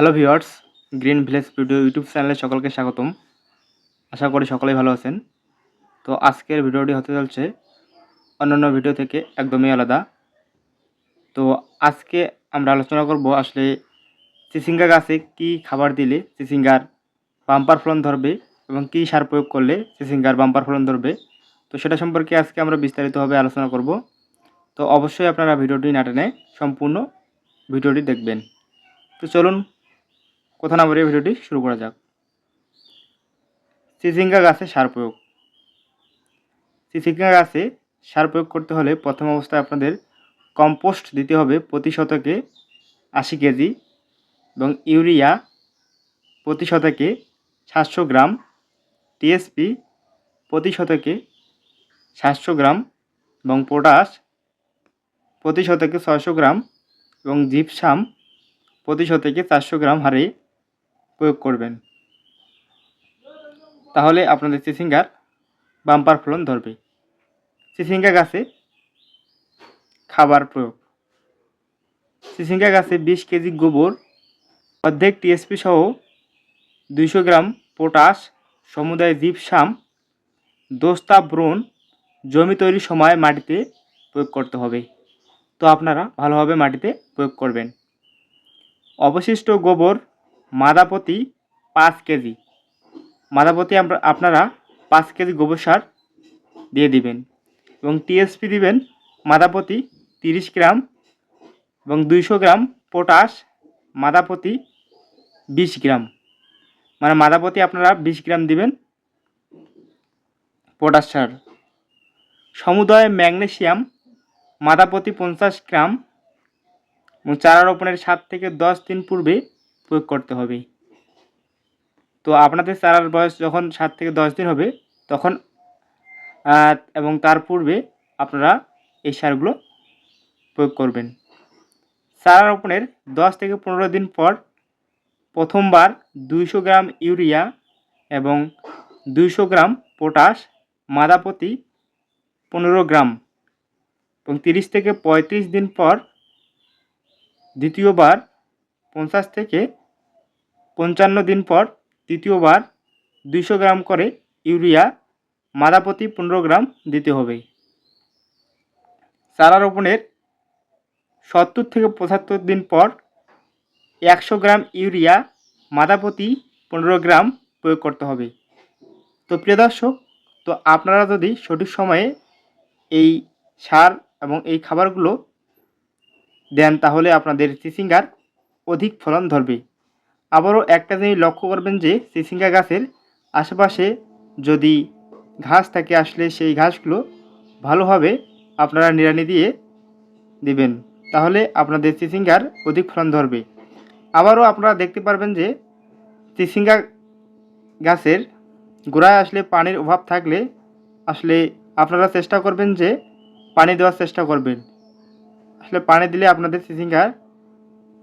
Hello viewers green village video YouTube চ্যানেলে সকলকে স্বাগতম। আশা করি সকলেই ভালো আছেন। তো আজকের ভিডিওটি হতে চলছে অন্যান্য ভিডিও থেকে একদমই আলাদা। তো আজকে আমরা আলোচনা করব আসলে চিচিঙ্গা গাছে কি খাবার দিলে চিচিঙ্গার বাম্পার ফলন ধরবে এবং কী সার প্রয়োগ করলে চিচিঙ্গার বাম্পার ফলন ধরবে। তো সেটা সম্পর্কে আজকে আমরা বিস্তারিতভাবে আলোচনা করব। তো অবশ্যই আপনারা ভিডিওটি না টেনে সম্পূর্ণ ভিডিওটি দেখবেন। তো চলুন কথা না বলে ভিডিওটি শুরু করা যাক। চিচিঙ্গা গাছে সার প্রয়োগ। চিচিঙ্গা গাছে সার প্রয়োগ করতে হলে প্রথম অবস্থায় আপনাদের কম্পোস্ট দিতে হবে প্রতি শতকে আশি কেজি এবং ইউরিয়া প্রতি শতকে সাতশো গ্রাম টিএসপি প্রতি শতকে সাতশো গ্রাম এবং পটাশ প্রতি শতকে ছয়শো গ্রাম এবং জিপসাম প্রতি শতকে চারশো গ্রাম হারে প্রয়োগ করবেন। তাহলে আপনাদের চিচিঙ্গার বাম্পার ফলন ধরবে। চিচিঙ্গা গাছে খাবার প্রয়োগ। চিচিঙ্গা গাছে বিশ কেজি গোবর, অর্ধেক টিএসপি সহ দুইশো গ্রাম পটাশ, সমুদায় জিপসাম দোস্তা ব্রণ জমি তৈরির সময় মাটিতে প্রয়োগ করতে হবে। তো আপনারা ভালোভাবে মাটিতে প্রয়োগ করবেন। অবশিষ্ট গোবর মাদাপতি পাঁচ কেজি। মাদাপতি আপনারা পাঁচ কেজি গোবর সার দিয়ে দিবেন এবং টিএসপি দিবেন মাদাপতি তিরিশ গ্রাম এবং দুইশো গ্রাম পটাশ, মাদাপতি বিশ গ্রাম। মানে মাদাপতি আপনারা বিশ গ্রাম দিবেন পটাশ সার। সমুদয় ম্যাগনেশিয়াম মাদাপতি পঞ্চাশ গ্রাম এবং চারা রোপণের সাত থেকে দশ দিন পূর্বে প্রয়োগ করতে হবে। তো আপনাদের চারার বয়স যখন সাত থেকে দশ দিন হবে, তখন এবং তার পূর্বে আপনারা এই সারগুলো প্রয়োগ করবেন। চারা রোপণের দশ থেকে পনেরো দিন পর প্রথমবার দুইশো গ্রাম ইউরিয়া এবং দুইশো গ্রাম পটাশ, মাদাপতি পনেরো গ্রাম এবং তিরিশ থেকে পঁয়ত্রিশ দিন পর দ্বিতীয়বার পঞ্চাশ থেকে পঞ্চান্ন দিন পর তৃতীয়বার দুইশো গ্রাম করে ইউরিয়া মাদাপতি পনেরো গ্রাম দিতে হবে। চারা রোপণের সত্তর থেকে পঁচাত্তর দিন পর একশো গ্রাম ইউরিয়া মাদাপতি পনেরো গ্রাম প্রয়োগ করতে হবে। তো প্রিয় দর্শক, তো আপনারা যদি সঠিক সময়ে এই সার এবং এই খাবারগুলো দেন, তাহলে আপনাদের চিচিঙ্গার অধিক ফলন ধরবে। আবারও একটা জিনিস লক্ষ্য করবেন যে চিচিঙ্গা গাছের আশেপাশে যদি ঘাস থাকে, আসলে সেই ঘাসগুলো ভালোভাবে আপনারা নিড়ানি দিয়ে দিবেন। তাহলে আপনাদের চিচিঙ্গার অধিক ফলন ধরবে। আবারও আপনারা দেখতে পারবেন যে চিচিঙ্গা গাছের গোড়ায় আসলে পানির অভাব থাকলে আসলে আপনারা চেষ্টা করবেন যে পানি দেওয়ার চেষ্টা করবেন। আসলে পানি দিলে আপনাদের চিচিঙ্গার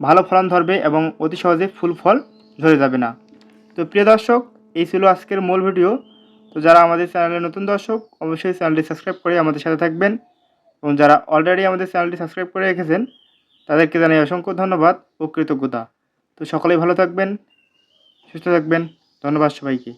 ভালো ফলন ধরবে এবং অতি সহজে ফুল ফল ধরে যাবে না। তো প্রিয় দর্শক, এই ছিল আজকের মূল ভিডিও। তো যারা আমাদের চ্যানেলের নতুন দর্শক, অবশ্যই চ্যানেলটি সাবস্ক্রাইব করে আমাদের সাথে থাকবেন। এবং যারা অলরেডি আমাদের চ্যানেলটি সাবস্ক্রাইব করে রেখেছেন, তাদেরকে জানাই অসংখ্য ধন্যবাদ ও কৃতজ্ঞতা। তো সকলেই ভালো থাকবেন, সুস্থ থাকবেন। ধন্যবাদ সবাইকে।